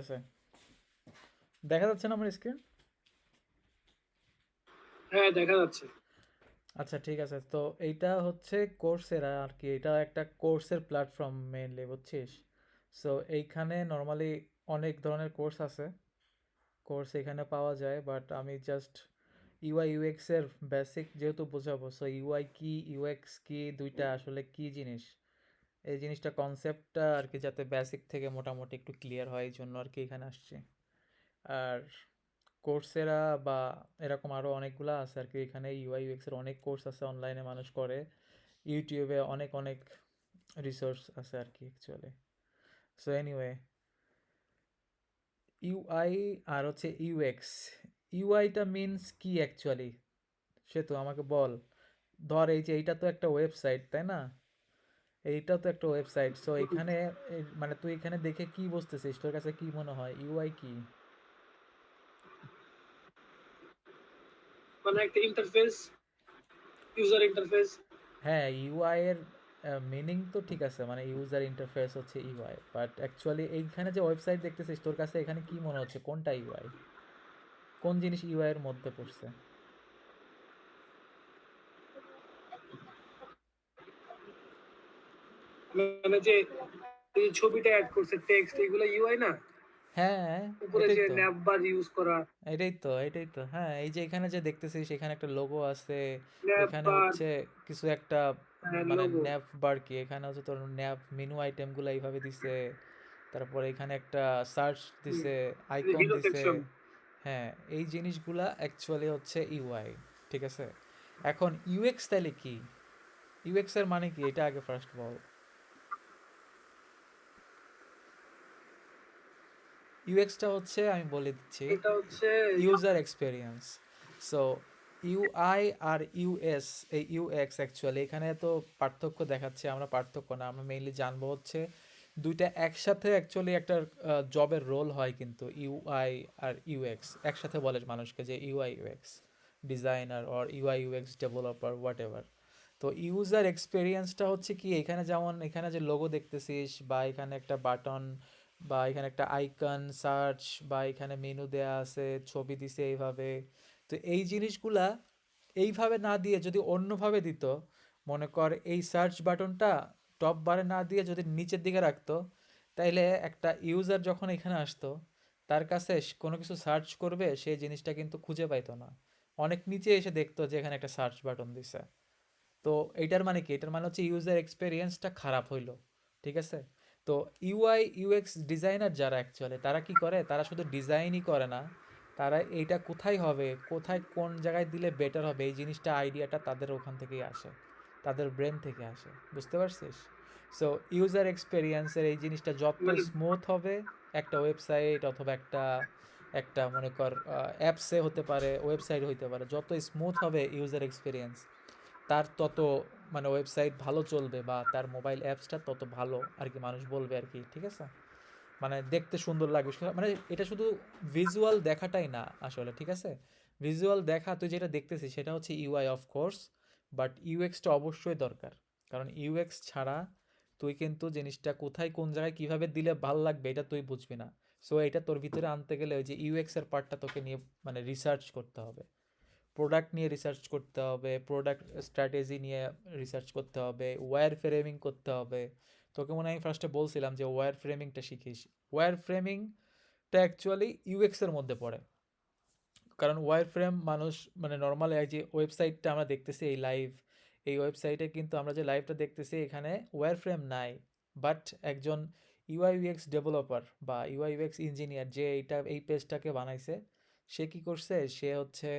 আছে। দেখা যাচ্ছে না আমার স্ক্রিন হ্যাঁ দেখা যাচ্ছে। আচ্ছা ঠিক আছে। তো এইটা হচ্ছে কোর্সেরা আর কি এটা একটা কোর্সের প্ল্যাটফর্ম বুঝছিস? সো এইখানে নর্মালি অনেক ধরনের কোর্স আছে। কোর্স এখানে পাওয়া যায় বাট আমি জাস্ট ইউআই ইউএক্স এর বেসিক যেহেতু বোঝাবো সো ইউআই কি ইউএক্স কি দুইটা আসলে কি জিনিস? এই জিনিসটা কনসেপ্টটা আর কি যাতে বেসিক থেকে মোটামুটি একটু ক্লিয়ার হয়, এই জন্য আর কি এখানে আসছি। আর কোর্সেরা বা এরকম আরও অনেকগুলো আছে আর কি এখানে ইউআই ইউএক্সের অনেক কোর্স আছে অনলাইনে মানুষ করে। ইউটিউবে অনেক অনেক রিসোর্স আছে আর কি অ্যাকচুয়ালি সো এনিওয়ে ইউআই আর হচ্ছে ইউএক্স ইউআইটা মিনস কি অ্যাকচুয়ালি সে তো আমাকে বল। ধর এই যে এইটা তো একটা ওয়েবসাইট তাই না? এইটা তো একটা ওয়েবসাইট। সো এখানে মানে তুই এখানে দেখে কি বুঝতেছিস? তোর কাছে কি মনে হয়? ইউআই কি? মানে একটা ইন্টারফেস ইউজার ইন্টারফেস হ্যাঁ ইউআই এর মিনিং তো ঠিক আছে। মানে ইউজার ইন্টারফেস হচ্ছে ইউআই বাট অ্যাকচুয়ালি এইখানে যে ওয়েবসাইট দেখতেছিস তোর কাছে এখানে কি মনে হচ্ছে? কোনটা ইউআই কোন জিনিস ইউআই এর মধ্যে পড়ছে? মানে যে ছবিটা অ্যাড করছে টেক্সট এগুলো ইউআই না? হ্যাঁ উপরে যে তো। ইউজ করা। এটাই তো এটাই তো। হ্যাঁ এই যে এখানে যে দেখতেছিস এখানে একটা লোগো আছে। এখানে হচ্ছে কিছু একটা হ্যাঁ, মানে ন্যাপ বার কি? এখানে হচ্ছে তোর ন্যাপ মেনু আইটেমগুলো এইভাবে দিছে। তারপরে এখানে একটা সার্চ দিছে আইকন দিছে। হ্যাঁ এই জিনিসগুলা অ্যাকচুয়ালি হচ্ছে ইউআই ঠিক আছে? এখন ইউএক্স তাহলে কি? ইউএক্স এর মানে কি? এটা আগে ফার্স্ট বল। ইউএক্সটা হচ্ছে আমি বলে দিচ্ছি এটা হচ্ছে ইউজার এক্সপেরিয়েন্স সো ইউআই আর ইউএস এই ইউএক্স অ্যাকচুয়ালি এখানে তো পার্থক্য দেখাচ্ছে আমরা পার্থক্য না আমরা মেইনলি জানব হচ্ছে দুইটা একসাথে অ্যাকচুয়ালি একটা জবের রোল হয় কিন্তু ইউআই আর ইউএক্স একসাথে বলে মানুষকে যে UI UX designer or UI UX developer whatever তো ইউজার এক্সপেরিয়েন্সটা হচ্ছে কি এখানে যেমন এখানে যে লোগো দেখতেছিস বা এখানে একটা বাটন বা এখানে একটা আইকন সার্চ বা এখানে মেনু দেয়া আছে, ছবি দিছে এইভাবে। তো এই জিনিসগুলা এইভাবে না দিয়ে যদি অন্যভাবে দিত, মনে কর এই সার্চ বাটনটা টপ বারে না দিয়ে যদি নিচের দিকে রাখতো, তাইলে একটা ইউজার যখন এখানে আসতো, তার কাছে কোনো কিছু সার্চ করবে সেই জিনিসটা কিন্তু খুঁজে পাইতো না। অনেক নিচে এসে দেখতো যে এখানে একটা সার্চ বাটন দিছে। তো এইটার মানে কি? এটার মানে হচ্ছে ইউজার এক্সপেরিয়েন্সটা খারাপ হইল, ঠিক আছে? তো ইউআই ইউএক্স ডিজাইনার যারা অ্যাকচুয়ালি তারা কি করে? তারা শুধু ডিজাইনই করে না তারা এইটা কোথায় হবে? কোথায় কোন জায়গায় দিলে বেটার হবে? এই জিনিসটা আইডিয়াটা তাদের ওখান থেকেই আসে তাদের ব্রেন থেকে আসে বুঝতে পারছিস? সো ইউজার এক্সপেরিয়েন্সের এই জিনিসটা যত মানে- স্মুথ হবে একটা ওয়েবসাইট অথবা একটা একটা মনে কর অ্যাপসে হতে পারে ওয়েবসাইট হতে পারে যত স্মুথ হবে ইউজার এক্সপিরিয়েন্স তার তত মানে ওয়েবসাইট ভালো চলবে বা তার মোবাইল অ্যাপসটা তত ভালো আর কি মানুষ বলবে আর কি ঠিক আছে? মানে দেখতে সুন্দর লাগবে। মানে এটা শুধু ভিজুয়াল দেখাটাই না আসলে, ঠিক আছে? ভিজুয়াল দেখা, তুই যেটা দেখতেছিস সেটা হচ্ছে ইউআই অফ কোর্স বাট ইউএক্সটা অবশ্যই দরকার। কারণ ইউএক্স ছাড়া তুই কিন্তু জিনিসটা কোথায়, কোন জায়গায় কীভাবে দিলে ভালো লাগবে এটা তুই বুঝবি না। সো এটা তোর ভিতরে আনতে গেলে ওই যে ইউএক্সের পার্টটা তোকে নিয়ে মানে রিসার্চ করতে হবে। প্রোডাক্ট নিয়ে রিসার্চ করতে হবে প্রোডাক্ট স্ট্র্যাটেজি নিয়ে রিসার্চ করতে হবে ওয়্যার ফ্রেমিং করতে হবে। তোকে মনে হয় আমি ফার্স্টে বলছিলাম যে ওয়্যার ফ্রেমিংটা শিখিস। ওয়্যার ফ্রেমিংটা অ্যাকচুয়ালি ইউএক্সের মধ্যে পড়ে। কারণ ওয়্যার ফ্রেম মানুষ মানে নর্মাল যে ওয়েবসাইটটা আমরা দেখতেছি, এই লাইভ এই ওয়েবসাইটে কিন্তু আমরা যে লাইভটা দেখতেছি, এখানে ওয়্যার ফ্রেম নাই। বাট একজন ইউআই ইউএক্স ডেভেলপার বা ইউআই ইউএক্স ইঞ্জিনিয়ার যে এইটা, এই পেজটাকে বানাইছে, সে কি করছে? সে হচ্ছে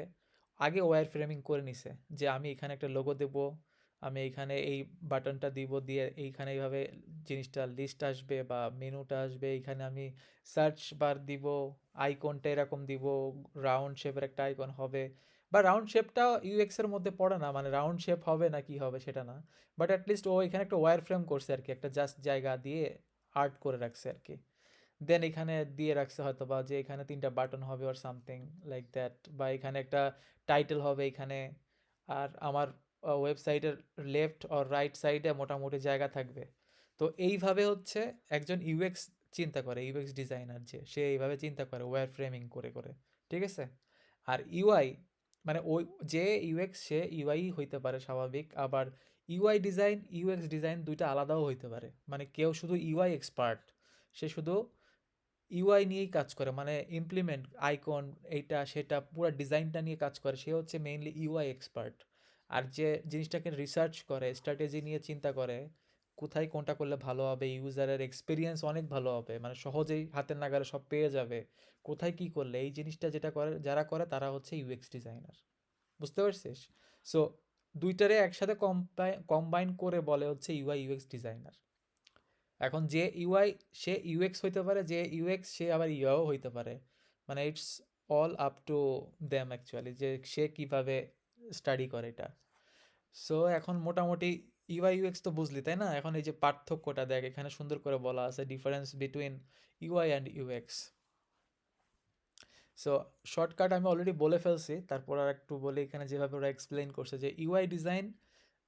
আগে ওয়্যার ফ্রেমিং করে নিছে যে আমি এখানে একটা লোগো দেব, আমি এইখানে এই বাটনটা দিব দিয়ে এইখানে এইভাবে জিনিসটা লিস্ট আসবে বা মেনুটা আসবে, এইখানে আমি সার্চ বার দিব আইকনটা এরকম দিব রাউন্ড শেপের একটা আইকন হবে। বা রাউন্ড শেপটা ইউএক্স এর মধ্যে পড়ে না মানে রাউন্ড শেপ হবে না কি হবে সেটা না। বাট অ্যাটলিস্ট ও এখানে একটা ওয়্যার ফ্রেম করছে আর কি, একটা জাস্ট জায়গা দিয়ে আর্ট করে রাখছে আর কি। দেন এখানে দিয়ে রাখছে হয়তো বা যে এখানে তিনটা বাটন হবে আর সামথিং লাইক দ্যাট বা এখানে একটা টাইটেল হবে এখানে। আর আমার ওয়েবসাইটের লেফট অর রাইট সাইডে মোটামুটি জায়গা থাকবে। তো এইভাবে হচ্ছে একজন ইউএক্স চিন্তা করে ইউএক্স ডিজাইনার যে, সে এইভাবে চিন্তা করে ওয়্যার ফ্রেমিং করে করে। ঠিক আছে? আর ইউআই মানে ওই যে ইউএক্স সে ইউআই হইতে পারে স্বাভাবিক, আবার ইউআই ডিজাইন ইউএক্স ডিজাইন দুইটা আলাদাও হইতে পারে। মানে কেউ শুধু ইউআই এক্সপার্ট সে শুধু ইউআই নিয়েই কাজ করে মানে ইমপ্লিমেন্ট আইকন এইটা, সেটা, পুরো ডিজাইনটা নিয়ে কাজ করে। সে হচ্ছে মেইনলি ইউআই এক্সপার্ট আর যে জিনিসটাকে রিসার্চ করে স্ট্র্যাটেজি নিয়ে চিন্তা করে, কোথায় কোনটা করলে ভালো হবে ইউজারের এক্সপিরিয়েন্স অনেক ভালো হবে মানে সহজেই হাতের নাগালে সব পেয়ে যাবে, কোথায় কি করলে, এই জিনিসটা যেটা করে, যারা করে তারা হচ্ছে ইউএক্স ডিজাইনার বুঝতে পারছিস? সো দুইটারে একসাথে কম্বাইন করে বলে হচ্ছে ইউআই ইউএক্স ডিজাইনার এখন যে ইউআই সে ইউএক্স হইতে পারে, যে ইউএক্স সে আবার ইউআইও হইতে পারে। মানে it's all up to them actually যে সে কীভাবে স্টাডি করে এটা। সো এখন মোটামুটি ইউআই ইউএক্স তো বুঝলি, তাই না? এখন এই যে পার্থক্যটা দেখ, এখানে সুন্দর করে বলা আছে difference between UI and UX so shortcut আমি অলরেডি বলে ফেলছি, তারপর আর একটু বলি, এখানে যেভাবে ওরা এক্সপ্লেইন করছে যে UI design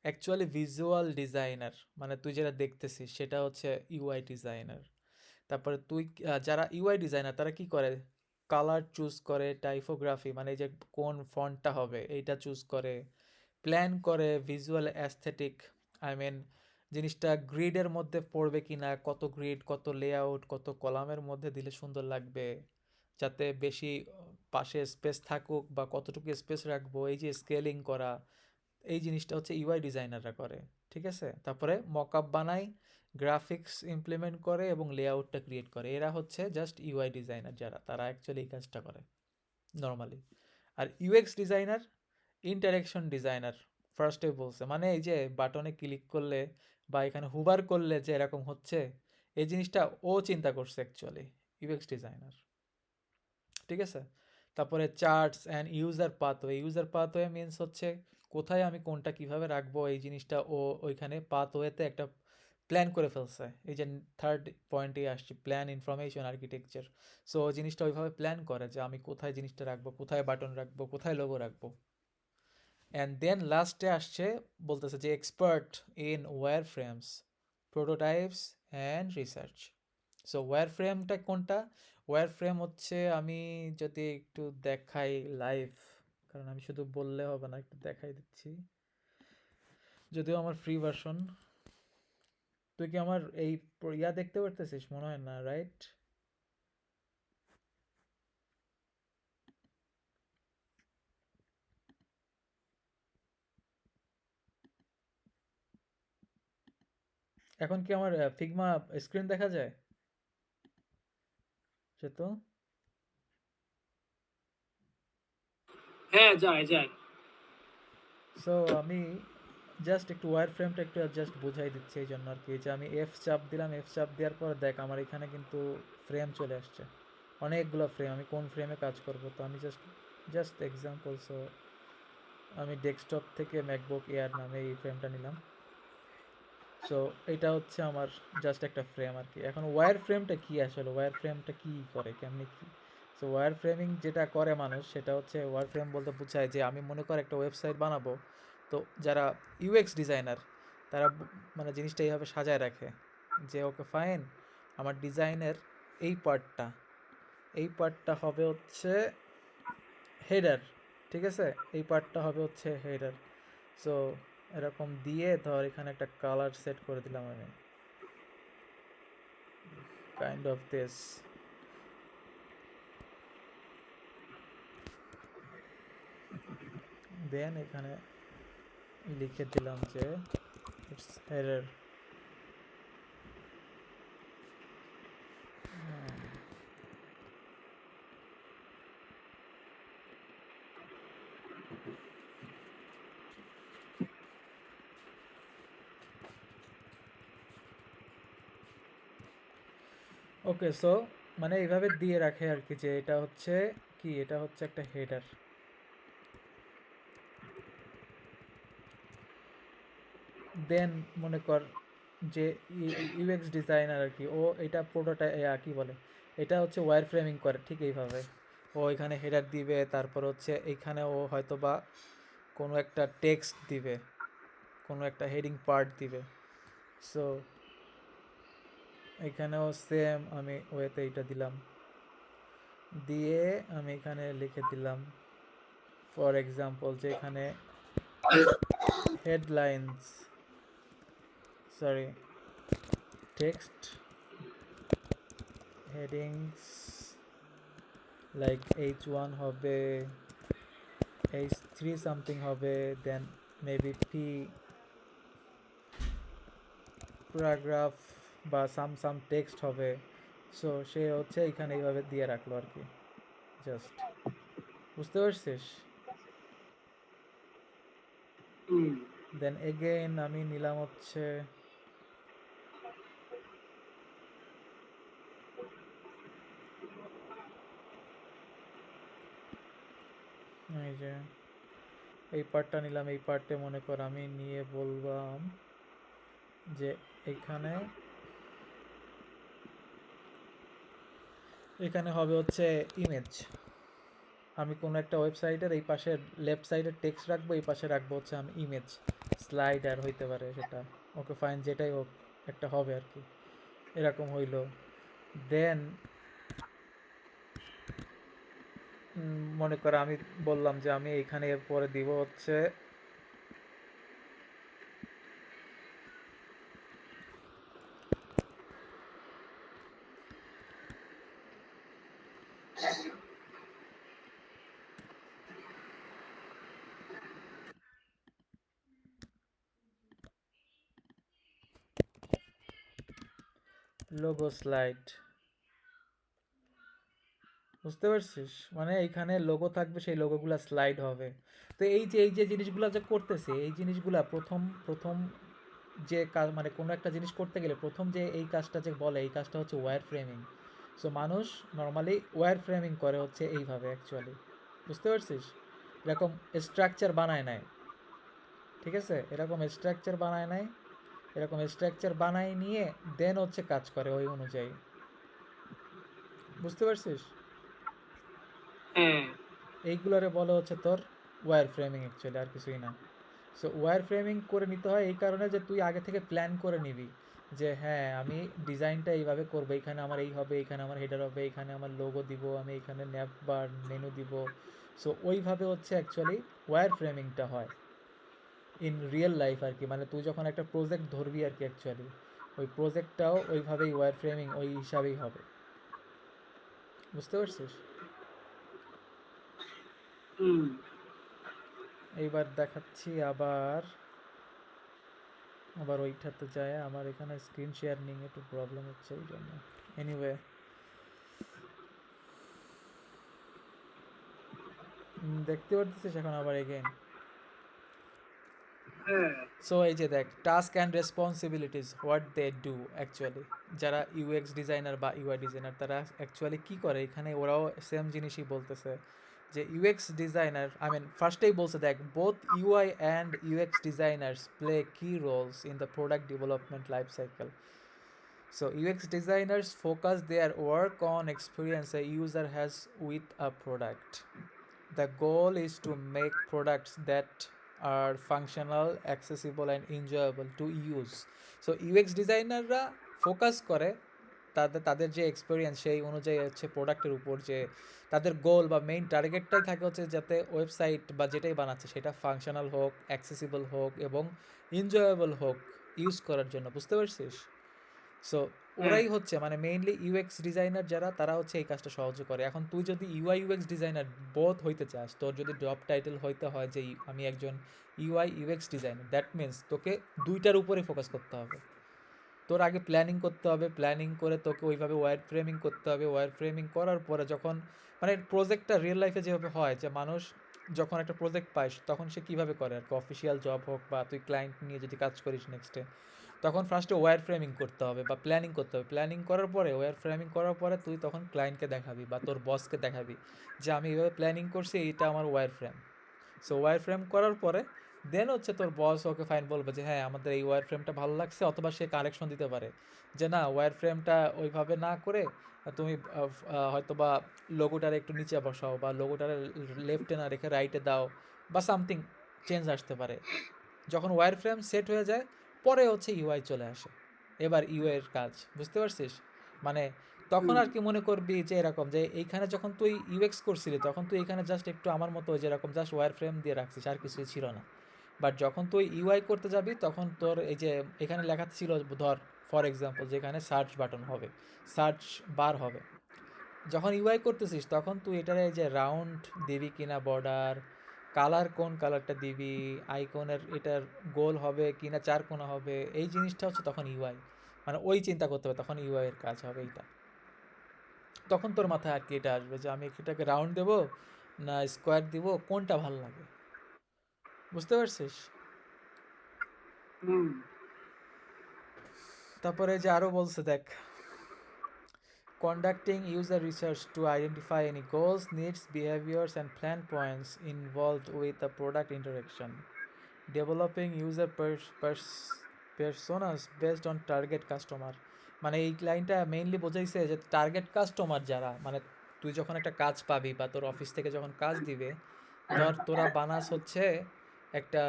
actually visual designer মানে তুই যেটা দেখতেছিস, সেটা হচ্ছে ইউআই ডিজাইনার তারপরে তুই যারা ইউআই ডিজাইনার তারা কি করে? কালার চুজ করে টাইপোগ্রাফি মানে যে কোন ফন্টটা হবে, এইটা চুজ করে প্ল্যান করে ভিজুয়াল অ্যাস্থেটিক আই মিন জিনিসটা গ্রিডের মধ্যে পড়বে কি না কত গ্রিড কত লেআউট কত কলামের মধ্যে দিলে সুন্দর লাগবে, যাতে বেশি পাশে স্পেস থাকুক বা কতটুকু স্পেস রাখব, এই যে স্কেলিং করা এই জিনিসটা হচ্ছে ইউআই ডিজাইনাররা করে, ঠিক আছে? তারপরে মকআপ বানায় গ্রাফিক্স ইমপ্লিমেন্ট করে এবং লেআউটটা ক্রিয়েট করে। এরা হচ্ছে জাস্ট ইউআই ডিজাইনার যারা, তারা অ্যাকচুয়ালি এই কাজটা করে নর্মালি আর ইউএক্স ডিজাইনার ইন্টারেকশন ডিজাইনার ফার্স্টে বলছে মানে এই যে বাটনে ক্লিক করলে বা এখানে হুবার করলে যে এরকম হচ্ছে, এই জিনিসটা ও চিন্তা করছে অ্যাকচুয়ালি ইউএক্স ডিজাইনার ঠিক আছে? তারপরে charts and user pathway user pathway means হচ্ছে কোথায় আমি কোনটা কীভাবে রাখব, এই জিনিসটা ও ওইখানে পাথওয়েতে একটা প্ল্যান করে ফেলছে। এই যে থার্ড পয়েন্টে আসছে প্ল্যান ইনফরমেশন আর্কিটেকচার সো জিনিসটা ওইভাবে প্ল্যান করে যে আমি কোথায় জিনিসটা রাখব, কোথায় বাটন রাখব, কোথায় লোগো রাখব। অ্যান্ড দেন লাস্টে আসছে, বলতেছে যে expert in wireframes prototypes and research so wire ফ্রেমটা কোনটা? ওয়্যার ফ্রেম হচ্ছে আমি যদি একটু দেখাই লাইভ কারণ আমি শুধু বললে হবে না, একটু দেখাই দিচ্ছি। যদিও আমার ফ্রি ভার্সন তুই কি আমার এই ইয়া দেখতে পারতেছিস? মনে হয় না রাইট এখন কি আমার ফিগমা স্ক্রিন দেখা যায়? সে তো? হ্যাঁ যায় যায়। সো আমি জাস্ট একটু ওয়্যার ফ্রেমটা একটু বুঝাই দিচ্ছি এই জন্য আর কি যে আমি এফ চাপ দিলাম এফ চাপ দেওয়ার পর দেখ, আমার এখানে কিন্তু ফ্রেম চলে আসছে। অনেকগুলো ফ্রেম আমি কোন ফ্রেমে কাজ করব? তো আমি জাস্ট জাস্ট এক্সাম্পল সো আমি ডেস্কটপ থেকে ম্যাকবুক এয়ার নামে এই ফ্রেমটা নিলাম। সো এটা হচ্ছে আমার জাস্ট একটা ফ্রেম আর কি এখন ওয়্যার ফ্রেমটা কি আসলে? ওয়্যার ফ্রেমটা কি করে? কেমনি কি? সো ওয়্যার ফ্রেমিং যেটা করে মানুষ, সেটা হচ্ছে ওয়্যার ফ্রেম বলতে বোঝায় যে আমি মনে কর একটা ওয়েবসাইট বানাবো। তো যারা ইউএক্স ডিজাইনার তারা মানে জিনিসটা এইভাবে সাজায় রাখে যে, ওকে ফাইন আমার ডিজাইনের এই পার্টটা এই পার্টটা হবে হচ্ছে হেডার ঠিক আছে? এই পার্টটা হবে হচ্ছে হেডার সো এরকম দিয়ে ধর এখানে একটা কালার সেট করে দিলাম আমি। কাইন্ড অফ দিস দেন, এখানে লিখে দিলাম যে ইটস হেডার ওকে সো মানে এইভাবে দিয়ে রাখে আর কি যে এটা হচ্ছে কি? এটা হচ্ছে একটা হেডার দেন মনে কর যে ইউএক্স ডিজাইনার আর কি, ও এটা পুরোটা কি বলে, এটা হচ্ছে ওয়্যার ফ্রেমিং করে, ঠিক এইভাবে। ও এখানে হেডার দিবে, তারপর হচ্ছে এইখানে ও হয়তো বা কোনো একটা টেক্সট দিবে, কোনো একটা হেডিং পার্ট দিবে। সো এখানেও সেম আমি ওয়েতে এটা দিলাম। দিয়ে আমি এখানে লিখে দিলাম ফর এক্সাম্পল যে এখানে headlines sorry text headings like H one হবে এইচ থ্রি সামথিং হবে দেন মেবি পি প্যারাগ্রাফ বা সাম সাম টেক্সট হবে. সো সে হচ্ছে এখানে এইভাবে দিয়ে রাখল আর কি। জাস্ট বুঝতে পারছিস? দেন এগেইন আমি নিলাম হচ্ছে এই যে, এই পার্টটা নিলাম, এই পার্টে মনে কর আমি নিয়ে বললাম যে এখানে এখানে হবে হচ্ছে ইমেজ আমি কোনো একটা ওয়েবসাইটের এই পাশে লেফট সাইডে টেক্সট রাখব, এই পাশে রাখব হচ্ছে আমি ইমেজ স্লাইডার হইতে পারে সেটা। ওকে ফাইন যেটাই হোক, একটা হবে আর কি। এরকম হইল। দেন মনে করো আমি বললাম যে আমি এখানে এরপরে দিব হচ্ছে লোগো স্লাইড বুঝতে পারছিস? মানে এইখানে লোগো থাকবে, সেই লোগোগুলো স্লাইড হবে। তো এই যে এই যে জিনিসগুলো যে করতেছে, এই জিনিসগুলা প্রথম প্রথম যে কাজ মানে কোনো একটা জিনিস করতে গেলে প্রথম যে এই কাজটা যে বলে, এই কাজটা হচ্ছে ওয়্যার ফ্রেমিং সো মানুষ নর্মালি ওয়্যার ফ্রেমিং করে হচ্ছে এইভাবে অ্যাকচুয়ালি বুঝতে পারছিস? এরকম স্ট্রাকচার বানায় নেয়। ঠিক আছে? এরকম স্ট্রাকচার বানায় নেয়। এরকম স্ট্রাকচার বানায় নিয়ে দেন হচ্ছে কাজ করে ওই অনুযায়ী। বুঝতে পারছিস? এইগুলোরে বলা হচ্ছে তোর ওয়্যার ফ্রেমিং অ্যাকচুয়ালি আর কিছুই না। সো ওয়্যার ফ্রেমিং করে নিতে হয় এই কারণে যে তুই আগে থেকে প্ল্যান করে নিবি যে হ্যাঁ আমি ডিজাইনটা এইভাবে করব এখানে আমার এই হবে এখানে আমার হেডার হবে এখানে আমার লোগো দিব, আমি এখানে ন্যাপ বার মেনু দিব। সো ওইভাবে হচ্ছে অ্যাকচুয়ালি ওয়্যার ফ্রেমিংটা হয় ইন রিয়েল লাইফ আর কি। মানে তুই যখন একটা প্রজেক্ট ধরবি আর কি অ্যাকচুয়ালি ওই প্রজেক্টটাও ওইভাবেই ওয়্যার ফ্রেমিং ওই হিসাবেই হবে। বুঝতে পারছিস? এইবার দেখাচ্ছি আবার আবার ওইটাতে যায়। আমার এখানে স্ক্রিন শেয়ার নিয়ে একটু প্রবলেম হচ্ছে এই জন্য। এনিওয়ে দেখতে পারতেছিস এখন আবার এগেইন হ্যাঁ। সো এই যে দেখ task and responsibilities what they do actually যারা ইউএক্স ডিজাইনার বা ইউআই ডিজাইনার তারা অ্যাকচুয়ালি কি করে? এখানে ওরাও সেম জিনিসই বলতেছে। যে ইউএক্স ডিজাইনার আই মিন ফার্স্টেই বলছে দেখ both UI and UX designers play key roles in the product development life cycle So UX designers focus their work on experience a user has with a product. The goal is to make products that are functional, accessible and enjoyable to use. So UX ডিজাইনাররা focus করে তাদের তাদের যে experience সেই অনুযায়ী হচ্ছে প্রোডাক্টের উপর যে তাদের গোল বা মেইন টার্গেটটাই থাকে হচ্ছে যাতে ওয়েবসাইট বা যেটাই বানাচ্ছে সেটা ফাংশনাল হোক অ্যাক্সেসিবল হোক এবং এনজয়েবল হোক ইউজ করার জন্য বুঝতে পারছিস? সো ওরাই হচ্ছে মানে মেইনলি ইউএক্স ডিজাইনার যারা তারা হচ্ছে এই কাজটা সহজ করে। এখন তুই যদি ইউআই ইউএক্স ডিজাইনার বোধ হইতে চাস তোর যদি জব টাইটেল হইতে হয় যে ই- আমি একজন UI UX designer that means তোকে দুইটার উপরে ফোকাস করতে হবে। তোর আগে প্ল্যানিং করতে হবে প্ল্যানিং করে তোকে ওইভাবে ওয়্যার ফ্রেমিং করতে হবে। ওয়্যার ফ্রেমিং করার পরে যখন মানে প্রজেক্টটা রিয়েল লাইফে যেভাবে হয়, যে মানুষ যখন একটা প্রজেক্ট পাইস তখন সে কীভাবে করে? আর কি অফিসিয়াল জব হোক বা তুই ক্লায়েন্ট নিয়ে যদি কাজ করিস নেক্সটে তখন ফার্স্টে ওয়্যার ফ্রেমিং করতে হবে বা প্ল্যানিং করতে হবে। প্ল্যানিং করার পরে ওয়্যার ফ্রেমিং করার পরে তুই তখন ক্লায়েন্টকে দেখাবি বা তোর বসকে দেখাবি যে, আমি এইভাবে প্ল্যানিং করছি, এইটা আমার wireframe so wireframe করার পরে দেন হচ্ছে তোর বস ওকে ফাইন বলবে যে হ্যাঁ আমাদের এই ওয়্যার ফ্রেমটা ভালো লাগছে, অথবা সে কারেকশন দিতে পারে। যে, না ওয়্যার ফ্রেমটা ওইভাবে না করে, তুমি হয়তো বা লোগোটার একটু নিচে বসাও বা লোগোটার লেফটে না রেখে রাইটে দাও বা সামথিং চেঞ্জ আসতে পারে। যখন ওয়্যার ফ্রেম সেট হয়ে যায়, পরে হচ্ছে ইউআই চলে আসে। এবার ইউ এর কাজ, বুঝতে পারছিস? মানে তখন আর কি মনে করবি যে, এরকম যে, এইখানে যখন তুই ইউএক্স করছিলি, তখন তুই এখানে জাস্ট একটু আমার মতো যেরকম জাস্ট ওয়ার ফ্রেম দিয়ে রাখছিস, আর কিছুই ছিল না। বাট যখন তুই ইউআই করতে যাবি, তখন তোর এই যে এখানে লেখা ছিল, ধর ফর এক্সাম্পল যেখানে সার্চ বাটন হবে সার্চ বার হবে। যখন ইউআই করতেছিস, তখন তুই এটার এই যে রাউন্ড দিবি কিনা বর্ডার কালার কোন কালারটা দিবি আইকনের এটার গোল হবে কিনা, চার কোনা হবে, এই জিনিসটা হচ্ছে তখন ইউআই মানে ওই চিন্তা করতে হবে, তখন ইউআই এর কাজ হবে এইটা। তখন তোর মাথায় আর কি এটা আসবে যে আমি এটাকে রাউন্ড দেবো না স্কোয়ার দিব, কোনটা ভালো লাগে? বুঝতে পারছিস? তারপরে যে আরও বলছে দেখ conducting user research to identify any goals needs behaviours and plan points involve with the product interaction developing user personas based on target customer মানে এই ক্লাইন্টটা মেইনলি বোঝাইছে যে টার্গেট কাস্টমার যারা মানে তুই যখন একটা কাজ পাবি বা তোর অফিস থেকে যখন কাজ দিবে ধর তোরা বানাস হচ্ছে একটা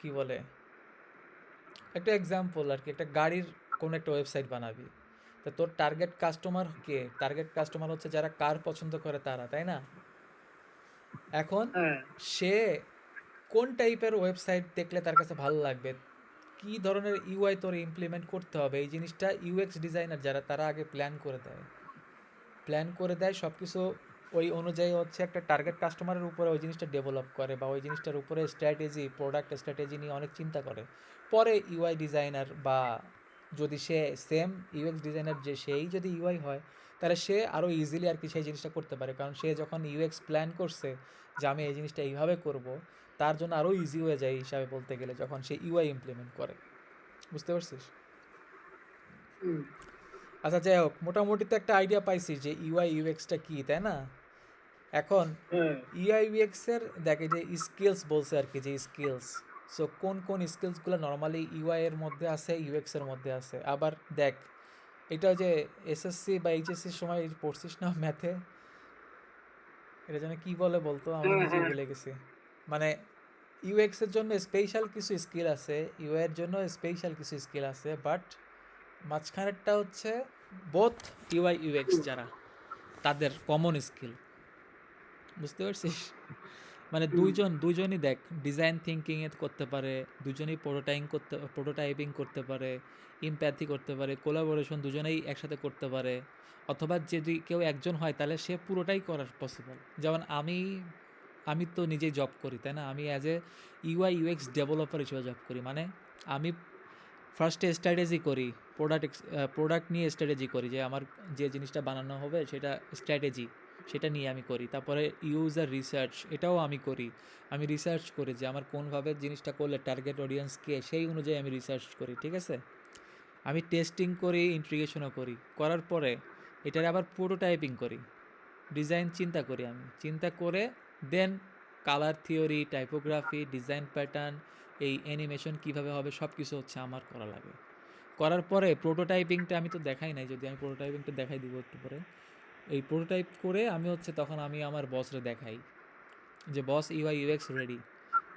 কি বলে? একটা এক্সাম্পল আর কি একটা গাড়ির কোনো একটা ওয়েবসাইট বানাবি। তো তোর টার্গেট কাস্টমার কে টার্গেট কাস্টমার হচ্ছে যারা কার পছন্দ করে তারা তাই না? এখন হ্যাঁ। সে কোন টাইপের ওয়েবসাইট দেখলে তার কাছে ভালো লাগবে? কি ধরনের ইউআই তোর ইমপ্লিমেন্ট করতে হবে? এই জিনিসটা ইউএক্স ডিজাইনার যারা তারা আগে প্ল্যান করে দেয়। প্ল্যান করে দেয় সব কিছু ওই অনুযায়ী হচ্ছে একটা টার্গেট কাস্টমারের উপরে ওই জিনিসটা ডেভেলপ করে বা ওই জিনিসটার উপরে স্ট্র্যাটেজি প্রোডাক্ট স্ট্র্যাটেজি নিয়ে অনেক চিন্তা করে। পরে ইউআই ডিজাইনার বা যদি সে সেম ইউএক্স ডিজাইনার যে সেই যদি ইউআই হয়, তাহলে সে আরও ইজিলি আর কি সেই জিনিসটা করতে পারে। কারণ সে যখন ইউএক্স প্ল্যান করছে যে আমি এই জিনিসটা এইভাবে করব, তার জন্য আরও ইজি হয়ে যায় হিসাবে বলতে গেলে যখন সে ইউআই ইমপ্লিমেন্ট করে। বুঝতে পারছিস? আচ্ছা যাই হোক মোটামুটি তো একটা আইডিয়া পাইছি যে ইউআই ইউএক্সটা কি তাই না? এখন ইউআই ইউএক্সের দেখে যে স্কিলস বলছে আর কি যে স্কিলস সো কোন কোন স্কিলসগুলো নর্মালি ইউআই এর মধ্যে আছে ইউএক্স এর মধ্যে আছে? আবার দেখ এটা যে এসএসসি বা এইচএসসির সময় পড়ছিস না ম্যাথে এটা যেন কি বলে বলতো? আমি নিজে। ভুলে গেছি। মানে ইউএক্স এর জন্য স্পেশাল কিছু স্কিল আছে ইউআই এর জন্য স্পেশাল কিছু স্কিল আছে বাট মাঝখানেরটা হচ্ছে বোথ ইউআই ইউএক্স যারা তাদের কমন স্কিল বুঝতে পারছিস? মানে দুইজন দুইজনই দেখ ডিজাইন থিঙ্কিং এ করতে পারে দুজনেই প্রোটোটাইপিং করতে প্রোটোটাইপিং করতে পারে ইমপ্যাথি করতে পারে কোলাবোরেশন দুজনেই একসাথে করতে পারে। অথবা যদি কেউ একজন হয় তাহলে সে পুরোটাই করার পসিবল যেমন আমি আমি তো নিজেই জব করি তাই না? আমি as a UI UX developer হিসেবে জব করি। মানে আমি ফার্স্টে স্ট্র্যাটেজি করি প্রোডাক্ট প্রোডাক্ট নিয়ে স্ট্র্যাটেজি করি যে আমার যে জিনিসটা বানানো হবে সেটা স্ট্র্যাটেজি সেটা নিয়ে আমি করি। তারপরে ইউজার রিসার্চ এটাও আমি করি। আমি রিসার্চ করি যে আমার কোনভাবে জিনিসটা করলে টার্গেট অডিয়েন্স কে, সেই অনুযায়ী আমি রিসার্চ করি, ঠিক আছে? আমি টেস্টিং করি ইন্ট্রিগেশনও করি। করার পরে এটার আবার প্রোটোটাইপিং করি। ডিজাইন চিন্তা করি আমি। চিন্তা করে then colour theory typography design pattern এই অ্যানিমেশন কীভাবে হবে সব কিছু হচ্ছে আমার করা লাগে। করার পরে প্রোটোটাইপিংটা আমি তো দেখাই নাই, যদি আমি প্রোটোটাইপিংটা দেখাই দিব একটু পরে। এই প্রোটোটাইপ করে আমি হচ্ছে তখন আমি আমার বসরে দেখাই যে, বস, ইউআই, ইউএক্স রেডি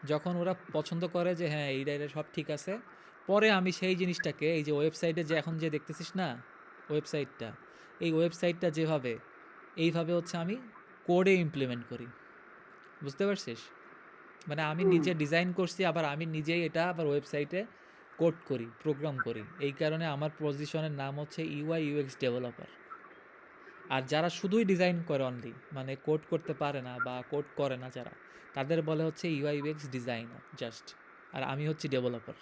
যখন ওরা পছন্দ করে যে হ্যাঁ এইটা এটা সব ঠিক আছে। পরে আমি সেই জিনিসটাকে, এই যে ওয়েবসাইটে যে এখন যে দেখতেছিস না ওয়েবসাইটটা এই ওয়েবসাইটটা যেভাবে, এইভাবে হচ্ছে আমি কোডে ইমপ্লিমেন্ট করি। বুঝতে পারছিস? মানে আমি নিজে ডিজাইন করছি আবার আমি নিজেই এটা আবার ওয়েবসাইটে কোড করি প্রোগ্রাম করি। এই কারণে আমার পজিশনের নাম হচ্ছে ইউআই ইউএক্স ডেভেলপার আর যারা শুধুই ডিজাইন করে অনলি মানে কোড করতে পারে না বা কোড করে না যারা তাদের বলে হচ্ছে ইউআই ইউএক্স ডিজাইনার জাস্ট আর আমি হচ্ছি ডেভেলপার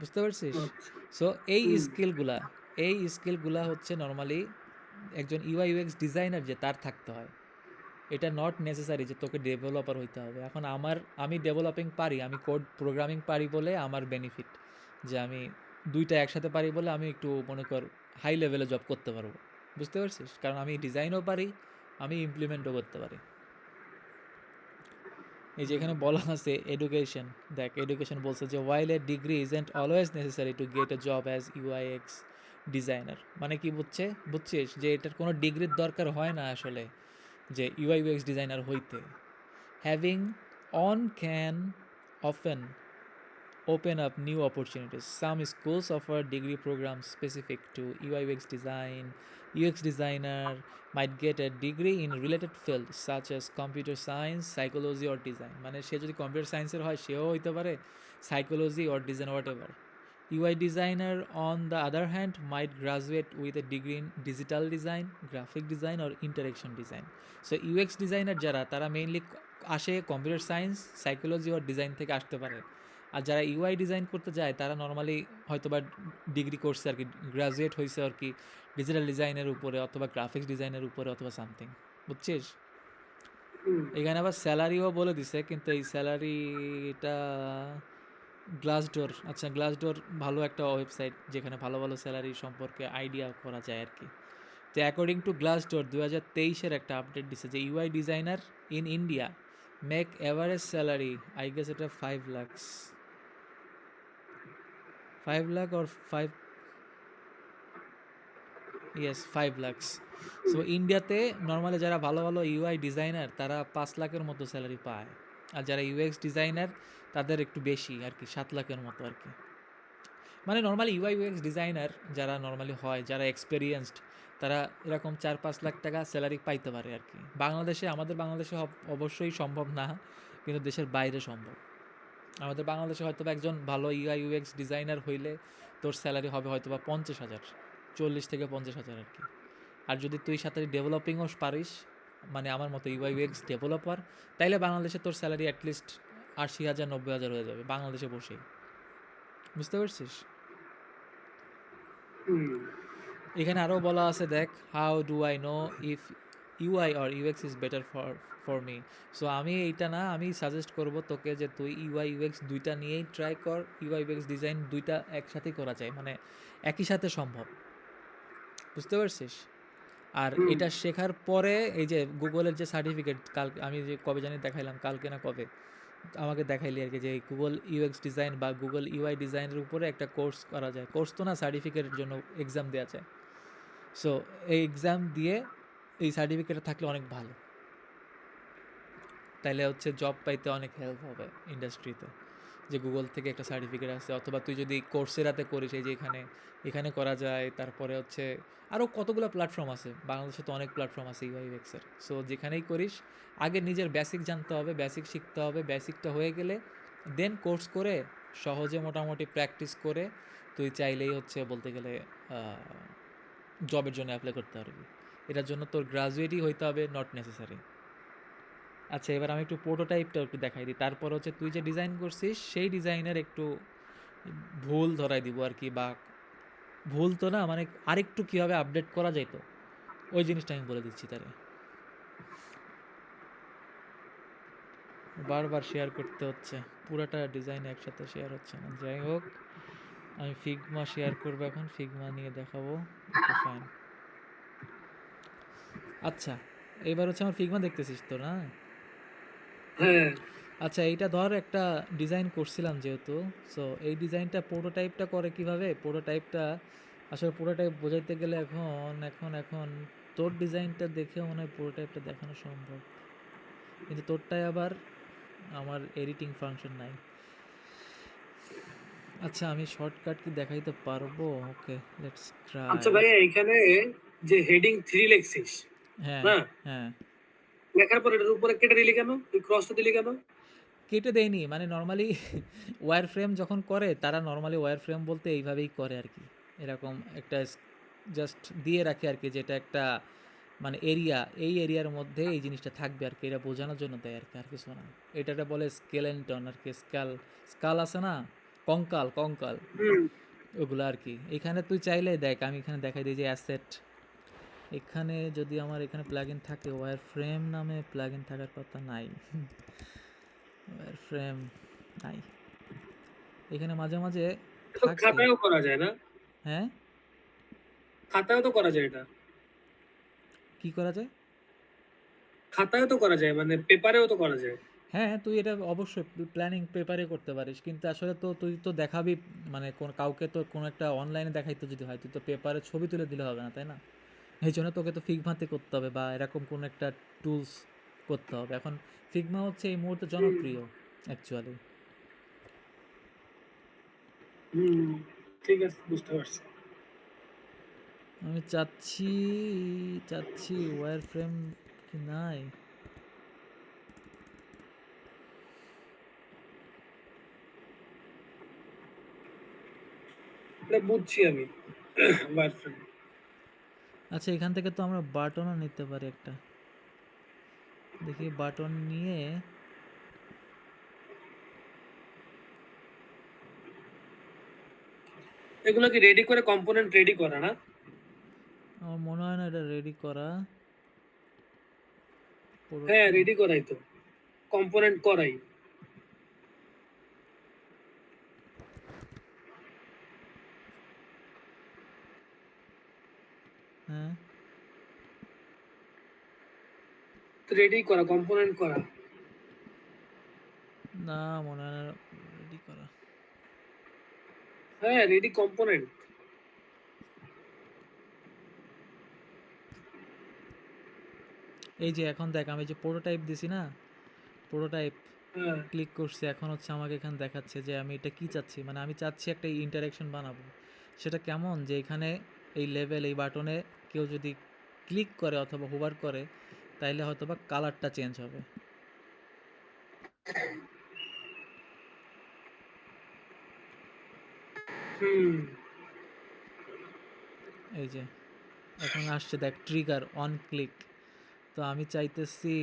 বুঝতে পারছিস? আচ্ছা। সো এই স্কিলগুলা এই স্কিলগুলা হচ্ছে নর্মালি একজন ইউআই ইউএক্স ডিজাইনার যে তার থাকতে হয়। এটা নট নেসেসারি যে তোকে ডেভেলপার হইতে হবে। এখন আমার, আমি ডেভেলপিং পারি, আমি কোড প্রোগ্রামিং পারি বলে আমার বেনিফিট যে আমি দুইটা একসাথে পারি বলে আমি একটু মনে কর হাই লেভেলে জব করতে পারব। বুঝতে পারছিস? কারণ আমি ডিজাইনও পারি, আমি ইমপ্লিমেন্টও করতে পারি। এই যে এখানে বলা আছে এডুকেশন দেখ এডুকেশন বলছে যে while a degree isn't always necessary to get a job as UIX designer মানে কি বুঝছে? বুঝছিস? যে এটার কোনো ডিগ্রির দরকার হয় না আসলে। যে ইউআই ইউএক্স ডিজাইনার হইতে। Having on can often open up new opportunities some schools offer degree program specific to UI UX design UX designer might get a degree in related field such as computer science psychology or design মানে সে যদি computer সায়েন্সের হয়, সেও হইতে পারে psychology or design whatever UI designer on the other hand might graduate with a degree in digital design, graphic design or interaction design. So UX designer যারা তারা মেইনলি আসে computer science psychology or design থেকে আসতে পারে। আর যারা UI design করতে যায় তারা নর্মালি হয়তো বা ডিগ্রি করছে আর কি গ্রাজুয়েট হয়েছে আর কি ডিজিটাল ডিজাইনের উপরে অথবা গ্রাফিক্স ডিজাইনের উপরে অথবা সামথিং বুঝছিস? এখানে আবার স্যালারিও বলে দিছে কিন্তু এই স্যালারিটা গ্লাস ডোর আচ্ছা গ্লাস ডোর ভালো একটা ওয়েবসাইট যেখানে ভালো ভালো স্যালারি সম্পর্কে আইডিয়া করা যায় আর কি। তো অ্যাকর্ডিং টু গ্লাস ডোর দু হাজার তেইশের একটা আপডেট দিছে যে UI designer in India make average salary I guess এটা five lakhs five lakh or five yes five lakhs so ইন্ডিয়াতে নর্মালি যারা ভালো ভালো ইউআই ডিজাইনার তারা পাঁচ লাখের মতো স্যালারি পায়। আর যারা ইউএক্স ডিজাইনার তাদের একটু বেশি আর কি সাত লাখের মতো আর কি মানে নর্মালি ইউআই ইউএক্স ডিজাইনার যারা নর্মালি হয়, যারা এক্সপেরিয়েন্সড তারা এরকম চার পাঁচ লাখ টাকা স্যালারি পাইতে পারে আর কি বাংলাদেশে, আমাদের বাংলাদেশে অব- অবশ্যই সম্ভব না, কিন্তু দেশের বাইরে সম্ভব। আমাদের বাংলাদেশে হয়তো একজন ভালো ইউআই ইউএক্স ডিজাইনার হইলে তোর স্যালারি হবে হয়তো বা পঞ্চাশ হাজার, চল্লিশ থেকে পঞ্চাশ হাজার আর কি আর যদি তুই সাথে ডেভেলপিংও পারিস মানে আমার মতো ইউআই ইউএক্স ডেভেলপার তাইলে বাংলাদেশে তোর স্যালারি অ্যাটলিস্ট আশি হাজার নব্বই হাজার হয়ে যাবে বাংলাদেশে বসেই। বুঝতে পারছিস? এখানে আরও বলা আছে দেখ how do I know if UI or UX is better for for me so আমি এইটা না আমি সাজেস্ট করব তোকে যে তুই ইউআই ইউএক্স দুইটা নিয়েই ট্রাই কর ইউআই ইউএক্স ডিজাইন দুইটা একসাথেই করা যায় মানে একই সাথে সম্ভব। বুঝতে পারছিস? আর এটা শেখার পরে এই যে গুগলের যে সার্টিফিকেট কাল আমি যে কবে জানি দেখাইলাম কালকে না কবে? আমাকে দেখাইলি আর কি যে গুগল ইউএক্স ডিজাইন বা গুগল ইউআই ডিজাইনের উপরে একটা কোর্স করা যায়। কোর্স তো না সার্টিফিকেটের জন্য এক্সাম দেওয়া যায়। সো এই এক্সাম দিয়ে এই সার্টিফিকেট থাকলে অনেক ভালো। তাইলে হচ্ছে জব পাইতে অনেক হেল্প হবে ইন্ডাস্ট্রিতে যে গুগল থেকে একটা সার্টিফিকেট আছে অথবা তুই যদি কোর্সেরাতে করিস, এই যে এখানে এখানে করা যায়, তারপরে হচ্ছে আরও কতগুলো প্ল্যাটফর্ম আছে? বাংলাদেশে তো অনেক প্ল্যাটফর্ম আছে ইউআই এক্সের সো যেখানেই করিস, আগে নিজের বেসিক জানতে হবে বেসিক শিখতে হবে বেসিকটা হয়ে গেলে দেন কোর্স করে সহজে মোটামুটি প্র্যাকটিস করে তুই চাইলেই হচ্ছে বলতে গেলে জবের জন্য অ্যাপ্লাই করতে পারবি। এটার জন্য তোর গ্রাজুয়েটই হইতে হবে নট নেসেসারি আচ্ছা এবার আমি একটু প্রোটোটাইপটা একটু দেখাই দিই। তারপর হচ্ছে তুই যে ডিজাইন করছিস, সেই ডিজাইনের একটু ভুল ধরাই দিব আর কি, বা ভুল তো না মানে আরেকটু কীভাবে আপডেট করা যায় তো? ওই জিনিসটা আমি বলে দিচ্ছি তারে। বারবার শেয়ার করতে হচ্ছে, পুরোটা ডিজাইন একসাথে শেয়ার হচ্ছে না। যাই হোক, আমি ফিগমা শেয়ার করব এখন ফিগমা নিয়ে দেখাবো ফাইন আচ্ছা এবার হচ্ছে আমার ফিগমা দেখতেছিস তো, না? হ্যাঁ আচ্ছা এইটা ধর একটা ডিজাইন করছিলাম যেহেতু সো এই ডিজাইনটা প্রোটোটাইপটা করে কীভাবে? প্রোটোটাইপটা আসলে প্রোটোটাইপ বোঝাইতে গেলে এখন এখন এখন তোর ডিজাইনটা দেখে মনে হয় প্রোটোটাইপটা দেখানো সম্ভব। কিন্তু তোরটায় আবার আমার এডিটিং ফাংশন নাই। আচ্ছা আমি শর্টকাট কি দেখাইতে পারব? ওকে লেটস আচ্ছা ট্রাই ভাইয়া এখানে যে হেডিং থ্রি লেখছিস হ্যাঁ হ্যাঁ। লেখার পরে এটার উপরে কেটে দিলি কেন? এই ক্রসটা দিলি কেন? কেটে দেয়নি মানে নর্মালি ওয়্যার ফ্রেম যখন করে তারা নর্মালি ওয়্যার ফ্রেম বলতে এইভাবেই করে আর কি। এরকম একটা জাস্ট দিয়ে রাখে আর কি যেটা একটা মানে এরিয়া এই এরিয়ার মধ্যে এই জিনিসটা থাকবে আর কি এটা বোঝানোর জন্য দেয় আর কি আর কিছু না। এটাটা বলে স্কেলেন্টন আর কি স্কাল স্কাল আছে না? কঙ্কাল কঙ্কাল। ওগুলো আর কি। এখানে তুই চাইলে দেখ আমি এখানে দেখাই দিই যে অ্যাসেট এখানে যদি আমার এখানে প্লাগ ইন থাকে ওয়্যার ফ্রেম নামে প্লাগ ইন থাকার কথা নাই। ওয়্যার ফ্রেম নাই। এখানে মাঝে মাঝে খাতায়ও করা যায় না? হ্যাঁ? খাতায়ও তো করা যায় এটা। কি করা যায়? খাতায়ও তো করা যায় মানে পেপারেও তো করা যায়। হ্যাঁ তুই এটা অবশ্যই প্ল্যানিং পেপারে করতে পারিস। কিন্তু আসলে তো তুই তো দেখাবি মানে কোন কাউকে তো কোনো একটা অনলাইনে দেখাইতে যদি হয় তুই তো পেপারে ছবি তুলে দিলে হবে না তাই না? এই জন্য তোকে তো ফিগমাতে করতে হবে বা এরকম কোনো একটা টুলস করতে হবে। এখন ফিগমা হচ্ছে এই মুহূর্তে জনপ্রিয় অ্যাকচুয়ালি হুম ঠিক আছে বুঝতে পারছি। আমি চাচ্ছি চাচ্ছি ওয়্যার ফ্রেম কি নাই? বুঝছি আমি ওয়ারফ্রেম আচ্ছা এখান থেকে তো আমরা বাটনও নিতে পারি একটা। দেখি বাটন নিয়ে এগুলো কি রেডি করে কম্পোনেন্ট রেডি করা না? আমার মনে হয় না এটা রেডি করা। হ্যাঁ রেডি করাই তো। কম্পোনেন্ট করাই হ্যাঁ রেডি করা কম্পোনেন্ট করা? না মনে হয় রেডি করা। হ্যাঁ রেডি কম্পোনেন্ট এই যে এখন দেখ আমি যে প্রোটোটাইপ দিছি না? প্রোটোটাইপ হ্যাঁ। ক্লিক করছি এখন হচ্ছে আমাকে এখানে দেখাচ্ছে যে আমি এটা কি চাচ্ছি? মানে আমি চাচ্ছি একটা ইন্টারাকশন বানাবো। সেটা কেমন? যে এখানে এই লেভেল এই বাটনে কেউ যদি ক্লিক করে অথবা হোভার করে তাইলে হয়তো বা কালারটা চেঞ্জ হবে। এই যে এখন আসছে দেখ ট্রিগার অন ক্লিক তো আমি চাইতেছি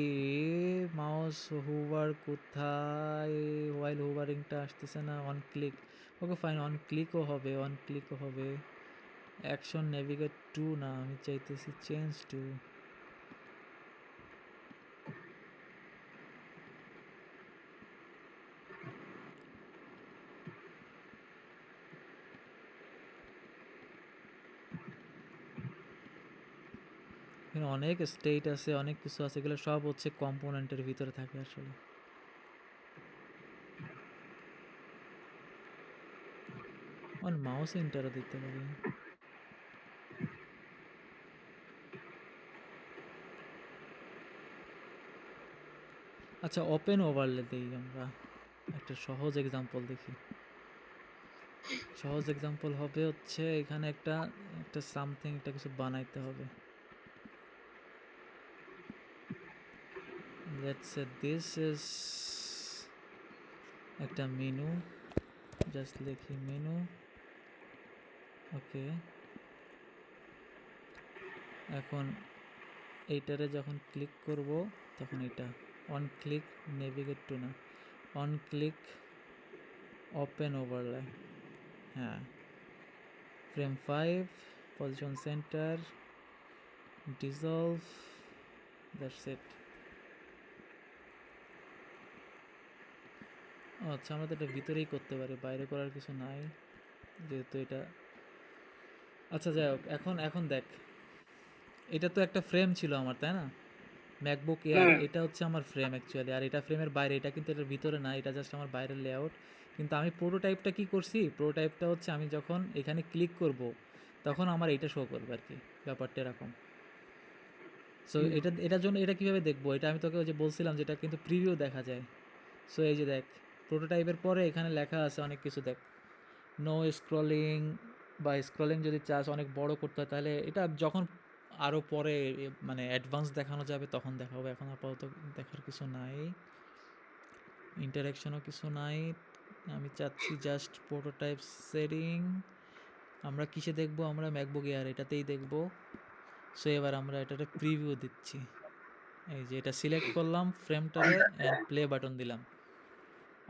মাউস হুভার কোথায়? ওয়াইল হুভারিংটা আসতেছে না on click okay fine on ক্লিকও হবে অন ক্লিকও হবে। অ্যাকশন নেভিগেট টু না আমি চাইতেছি চেঞ্জ টু এখানে অনেক স্টেট আছে, অনেক কিছু আছে, এগুলো সব হচ্ছে কম্পোনেন্টের ভিতরে থাকে আসলে। মাউস ইন্টারও দিতে পারি। আচ্ছা ওপেন ওভারলে দিই আমরা। একটা সহজ এক্সাম্পল দেখি। সহজ এক্সাম্পল হবে হচ্ছে এখানে একটা একটা সামথিং একটা কিছু বানাইতে হবে। Let's say this is একটা মেনু জাস্ট লিখি মেনু ওকে এখন এইটারে যখন ক্লিক করব, তখন এটা অন ক্লিক নেভিগেট টু না অন ক্লিক ওপেন ওভারলে হ্যাঁ। Frame five position centre dissolve that's it আচ্ছা আমরা তো এটা ভিতরেই করতে পারি বাইরে করার কিছু নাই যেহেতু এটা আচ্ছা যাই হোক এখন এখন দেখ। এটা তো একটা ফ্রেম ছিল আমার তাই না? MacBook Air. এটা হচ্ছে আমার ফ্রেম অ্যাকচুয়ালি আর এটা ফ্রেমের বাইরে এটা কিন্তু এটার ভিতরে না এটা জাস্ট আমার বাইরের লেআউট কিন্তু আমি প্রোটোটাইপটা কি করছি? প্রোটোটাইপটা হচ্ছে আমি যখন এখানে ক্লিক করব তখন আমার এটা শো করবে আর কি ব্যাপারটা এরকম। সো এটা এটার জন্য এটা কীভাবে দেখব? এটা আমি তোকে ওই যে বলছিলাম যেটা কিন্তু প্রিভিউ দেখা যায়। সো এই যে দেখ প্রোটোটাইপের পরে এখানে লেখা আছে অনেক কিছু, দেখ। নো স্ক্রলিং বা স্ক্রলিং যদি চাস অনেক বড় করতে হয়, তাহলে এটা যখন আরও পরে মানে অ্যাডভান্স দেখানো যাবে, তখন দেখাবো এখন আপাতত দেখার কিছু নাই। ইন্টারাকশনও কিছু নাই। আমি চাচ্ছি জাস্ট প্রোটোটাইপ সেটিং আমরা কিসে দেখব? আমরা ম্যাকবুক এয়ার এটাতেই দেখব। সো এবার আমরা এটাতে প্রিভিউ দিচ্ছি। এই যে, এটা সিলেক্ট করলাম ফ্রেমটারে অ্যান্ড প্লে বাটন দিলাম।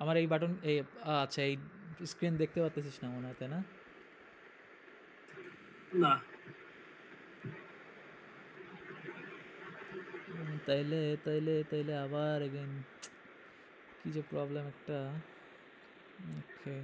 আমার এই বাটন এই আচ্ছা এই স্ক্রিন দেখতে পারতেছিস না মনে হয় তাই না? না। তাইলে তাইলে তাইলে আবার এগেন কি যে প্রবলেম একটা। ওকে